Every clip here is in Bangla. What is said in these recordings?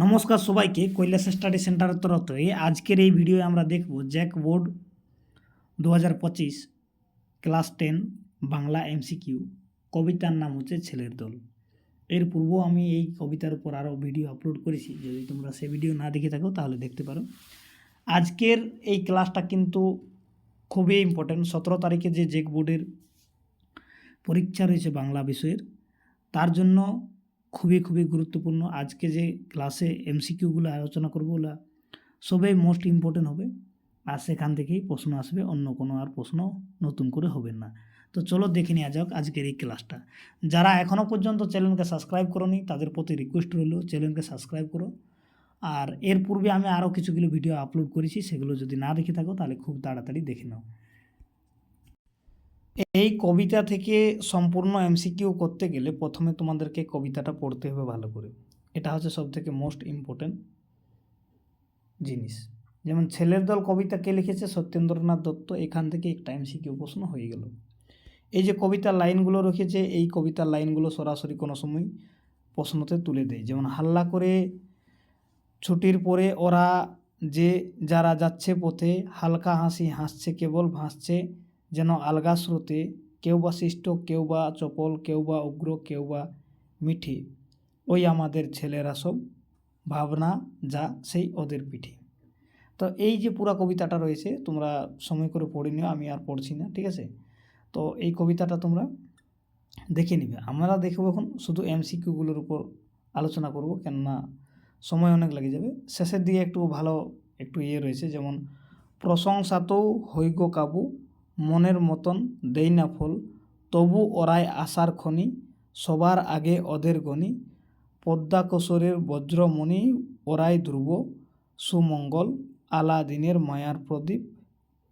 নমস্কার সবাইকে, কৈলাস স্টাডি সেন্টারের তরফ থেকে আজকের এই ভিডিও আমরা দেখব জ্যাক বোর্ড দু হাজার পঁচিশ, ক্লাস টেন, বাংলা এমসিকিউ কবিতার নাম হচ্ছে ছেলের দল। এর পূর্ব আমি এই কবিতার উপর আরও ভিডিও আপলোড করেছি, যদি তোমরা সে ভিডিও না দেখে থাকো তাহলে দেখতে পারো। আজকের এই ক্লাসটা কিন্তু খুবই ইম্পর্ট্যান্ট সতেরো তারিখে যে জেক বোর্ডের পরীক্ষা রয়েছে বাংলা বিষয়ের, তার জন্য খুবই খুবই গুরুত্বপূর্ণ। আজকে যে ক্লাসে এমসিকিউগুলো আলোচনা করব ওগুলো সবই মোস্ট ইম্পর্টেন্ট হবে। আর সেখান থেকেই প্রশ্ন আসবে, অন্য কোনো আর প্রশ্ন নতুন করে হবে না। তো চলো দেখে নেওয়া যাক আজকের এই ক্লাসটা। যারা এখনও পর্যন্ত চ্যানেলকে সাবস্ক্রাইব করনি, তাদের প্রতি রিকোয়েস্ট রইল, চ্যানেলকে সাবস্ক্রাইব করো। আর এর পূর্বে আমি আরও কিছুগুলো ভিডিও আপলোড করেছি, সেগুলো যদি না দেখে থাকো, তাহলে খুব তাড়াতাড়ি দেখে নাও। এই কবিতা থেকে সম্পূর্ণ এমসিকিউ করতে গেলে প্রথমে তোমাদেরকে কবিতাটা পড়তে হবে ভালো করে। এটা হচ্ছে সব থেকে মোস্ট ইম্পর্টেন্ট জিনিস। যেমন, ছেলের দল কবিতা কে লিখেছে? সত্যেন্দ্রনাথ দত্ত। এখান থেকে একটা এমসিকিউ প্রশ্ন হয়ে গেল। এই যে কবিতার লাইনগুলো রেখেছে, এই কবিতার লাইনগুলো সরাসরি কোনো সময় প্রশ্নতে তুলে দেয়। যেমন, হাল্লা করে ছুটির পরে ওরা যে যারা যাচ্ছে পথে, হালকা হাসি হাসছে, কেবল ভাসছে যেন আলগা স্রোতে কেউ বা শিষ্ট কেউ বা চপল কেউ বা উগ্র কেউ বা মিঠি, ওই আমাদের ছেলেরা সব ভাবনা যা সেই ওদের পিঠে। তো এই যে পুরা কবিতাটা রয়েছে, তোমরা সময় করে পড়ে নিও, আমি আর পড়ছি না, ঠিক আছে? তো এই কবিতাটা তোমরা দেখে নিবে। আমরা দেখব এখন শুধু এমসিকিউগুলোর উপর আলোচনা করব, কেননা সময় অনেক লেগে যাবে। শেষের দিকে একটু ভালো একটু ইয়ে রয়েছে, যেমন, প্রশংসাতেও হৈগ কাবু মনের মতন দেই না ফল, তবু ওরাই আশার খনি সবার আগে ওদের গণি পদ্মাকসরের বজ্রমণি ওরাই ধ্রুব, সুমঙ্গল, আলাদিনের মায়ার প্রদীপ,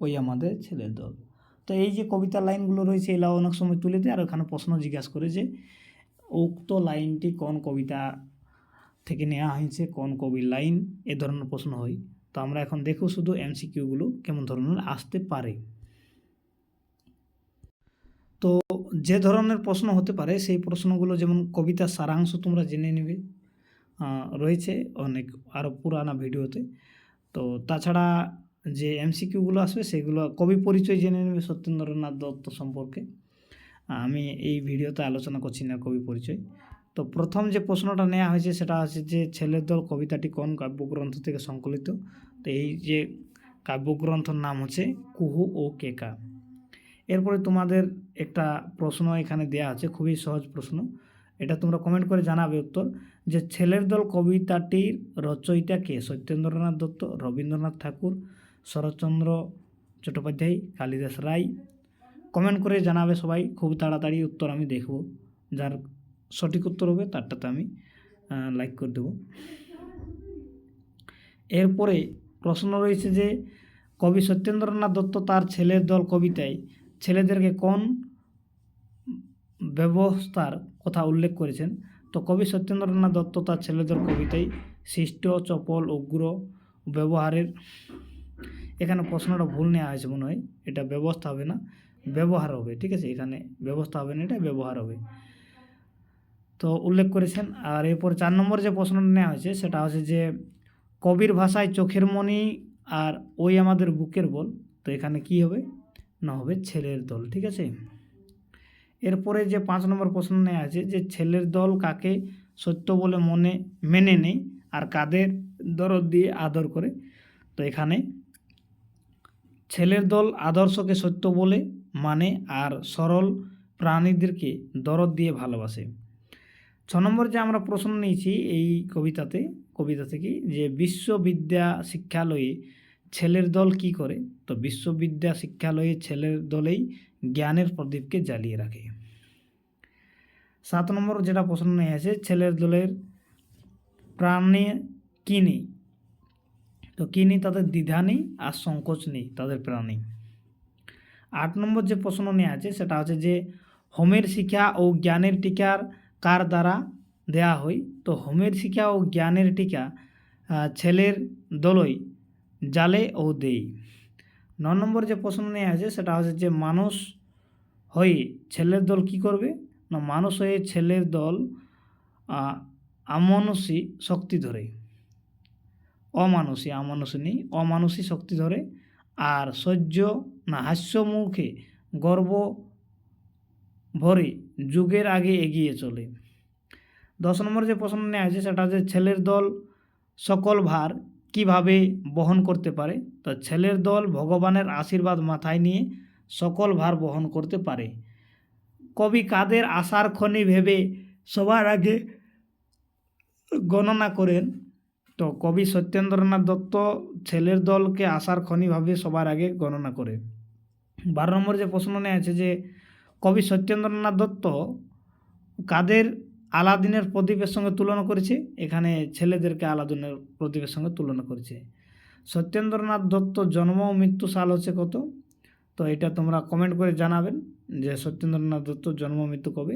ওই আমাদের ছেলের দল। তো এই যে কবিতার লাইনগুলো রয়েছে এগুলো অনেক সময় তুলে দেয়, আর ওখানে প্রশ্ন জিজ্ঞাসা করে যে, উক্ত লাইনটি কোন কবিতা থেকে নেওয়া হয়েছে, কোন কবির লাইন, এ ধরনের প্রশ্ন হয়। তো আমরা এখন দেখো শুধু এমসিকিউগুলো কেমন ধরনের আসতে পারে। তো যে ধরনের প্রশ্ন হতে পারে, সেই প্রশ্নগুলো যেমন কবিতার সারাংশ তোমরা জেনে নেবে রয়েছে অনেক আরও পুরানা ভিডিওতে। তো তাছাড়া যে এমসিকিউগুলো আসবে, সেগুলো কবি পরিচয় জেনে নেবে সত্যেন্দ্রনাথ দত্ত সম্পর্কে। আমি এই ভিডিওতে আলোচনা করছি না কবি পরিচয়। তো প্রথম যে প্রশ্নটা নেওয়া হয়েছে, সেটা হচ্ছে যে ছেলের দল কবিতাটি কোন কাব্যগ্রন্থ থেকে সংকলিত? তো এই যে কাব্যগ্রন্থর নাম হচ্ছে কুহু ও কেকা। এরপরে তোমাদের একটা প্রশ্ন এখানে দেয়া আছে, খুবই সহজ প্রশ্ন। এটা তোমরা কমেন্ট করে জানাবে উত্তর। যে ছেলের দল কবিতাটির রচয়িতা কে? সত্যেন্দ্রনাথ দত্ত, রবীন্দ্রনাথ ঠাকুর, শরৎচন্দ্র চট্টোপাধ্যায়, কালিদাস রায়। কমেন্ট করে জানাবে সবাই, খুব তাড়াতাড়ি উত্তর আমি দেখব। যার সঠিক উত্তর হবে তারটাতে আমি লাইক করে দেব। এরপরে প্রশ্ন রয়েছে যে, কবি সত্যেন্দ্রনাথ দত্ত তার ছেলের দল কবিতায় ছেলেদেরকে কোন ব্যবস্থার কথা উল্লেখ করেছেন? তো কবি সত্যেন্দ্রনাথ দত্ত তার ছেলেদের কবিতায় সৃষ্ট, চপল, উগ্র ব্যবহারের এখানে প্রশ্নটা ভুল নেওয়া হয়েছে মনে হয়। এটা ব্যবস্থা হবে না? ব্যবহার হবে, ঠিক আছে? এখানে ব্যবস্থা হবে না, এটা ব্যবহার হবে। তো উল্লেখ করেছেন। আর এরপর চার নম্বর যে প্রশ্নটা নেওয়া হয়েছে, সেটা হচ্ছে যে, কবির ভাষায় চোখের মণি আর ওই আমাদের বুকের বল, তো এখানে কি হবে? না হবে ছেলের দল, ঠিক আছে? এরপরে যে পাঁচ নম্বর প্রশ্ন নেওয়া আছে যে ছেলের দল কাকে সত্য বলে মনে, মেনে নেই আর কাদের দরদ দিয়ে আদর করে? তো এখানে ছেলের দল আদর্শকে সত্য বলে মানে আর সরল প্রাণীদেরকে দরদ দিয়ে ভালোবাসে। ছ নম্বর যে আমরা প্রশ্ন নিয়েছি এই কবিতাতে, কবিতা থেকে যে বিশ্ববিদ্যা শিক্ষালয়ে ছেলের দল কি করে? তো বিশ্ববিদ্যা শিক্ষালয়ে ছেলের দলেই জ্ঞানের প্রদীপকে জ্বালিয়ে রাখে। সাত নম্বর যেটা প্রশ্ন নিয়ে আছে ছেলের দলের প্রাণে কী নেই? তো কী নেই? তাদের দ্বিধা নেই আর সংকোচ নেই তাদের প্রাণী আট নম্বর যে প্রশ্ন নিয়ে আছে সেটা হচ্ছে যে, হোমের শিক্ষা ও জ্ঞানের টিকার কার দ্বারা দেয়া হয়? তো হোমের শিক্ষা ও জ্ঞানের টিকা ছেলের দলই জালে ও দেই। ন নম্বর যে প্রশ্ন নিয়ে আছে, সেটা হচ্ছে যে মানুষ হয়ে ছেলের দল কি করবে? না, মানুষ হয়ে ছেলের দল আমনসী শক্তি ধরে। অমানুষী অমানুষী নেই, অমানুষী শক্তি ধরে। আর সহ্য, না, হাস্য মুখে গর্ব ভরে যুগের আগে এগিয়ে চলে। দশ নম্বর যে প্রশ্ন নেওয়া আছে, সেটা হচ্ছে ছেলের দল সকল ভার কীভাবে বহন করতে পারে? তো ছেলের দল ভগবানের আশীর্বাদ মাথায় নিয়ে সকল ভার বহন করতে পারে। কবি কাদের আশার খনি ভেবে সবার আগে গণনা করেন? তো কবি সত্যেন্দ্রনাথ দত্ত ছেলের দলকে আশার খনি ভাবে সবার আগে গণনা করে বারো নম্বর যে প্রশ্ন নেওয়া আছে যে কবি সত্যেন্দ্রনাথ দত্ত কাদের আলাদিনের প্রদীপের সঙ্গে তুলনা করেছে। এখানে ছেলেদেরকে আলাদিনের প্রদীপের সঙ্গে তুলনা করেছে। সত্যেন্দ্রনাথ দত্ত জন্ম ও মৃত্যু সাল হচ্ছে কত? তো এটা তোমরা কমেন্ট করে জানাবেন যে সত্যেন্দ্রনাথ দত্ত জন্ম মৃত্যু কবে।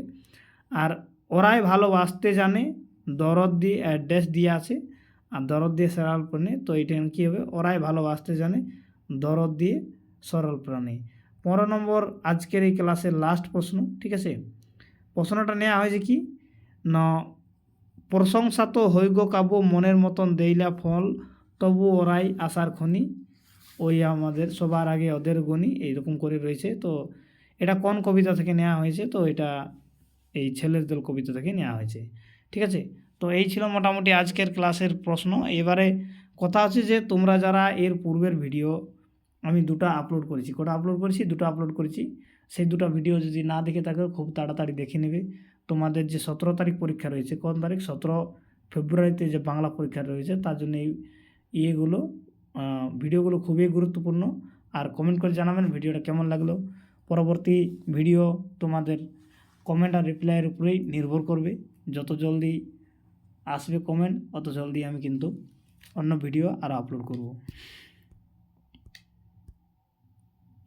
আর ওরাই ভালোবাসতে জানে, দরদ দিয়ে ড্যাশ দিয়ে আছে। আর দরদ দিয়ে সরল প্রাণী, তো এটা কী হবে? ওরাই ভালোবাসতে জানে, দরদ দিয়ে সরল প্রাণী। পনেরো নম্বর আজকের এই ক্লাসের লাস্ট প্রশ্ন, ঠিক আছে? প্রশ্নটা নেওয়া হয়েছে কি? না, প্রশংসা তো হৈগ কাব্য মনের মতন দেইলা ফল, তবু ওরাই আশার খনি। ওই আমাদের সবার আগে ওদের গণি, এইরকম করে রয়েছে। তো এটা কোন কবিতা থেকে নেওয়া হয়েছে? তো এটা এই ছেলের দল কবিতা থেকে নেওয়া হয়েছে। ঠিক আছে? তো এই ছিল মোটামুটি আজকের ক্লাসের প্রশ্ন। এবারে কথা হচ্ছে যে, তোমরা যারা এর পূর্বের ভিডিও, আমি দুটো আপলোড করেছি। কটা আপলোড করেছি? দুটো আপলোড করেছি। সেই দুটো ভিডিও যদি না দেখে থাকো, খুব তাড়াতাড়ি দেখে নেবে। তোমাদের যে সতেরো তারিখ পরীক্ষা রয়েছে, কোন তারিখ? সতেরো ফেব্রুয়ারিতে যে বাংলা পরীক্ষা রয়েছে, তার জন্য এই ইয়েগুলো ভিডিওগুলো খুবই গুরুত্বপূর্ণ। আর কমেন্ট করে জানাবেন ভিডিওটা কেমন লাগল। পরবর্তী ভিডিও তোমাদের কমেন্ট আর রিপ্লাইয়ের উপরেই নির্ভর করবে। যত জলদি আসবে কমেন্ট অত জলদি আমি কিন্তু অন্য ভিডিও আরও আপলোড করব।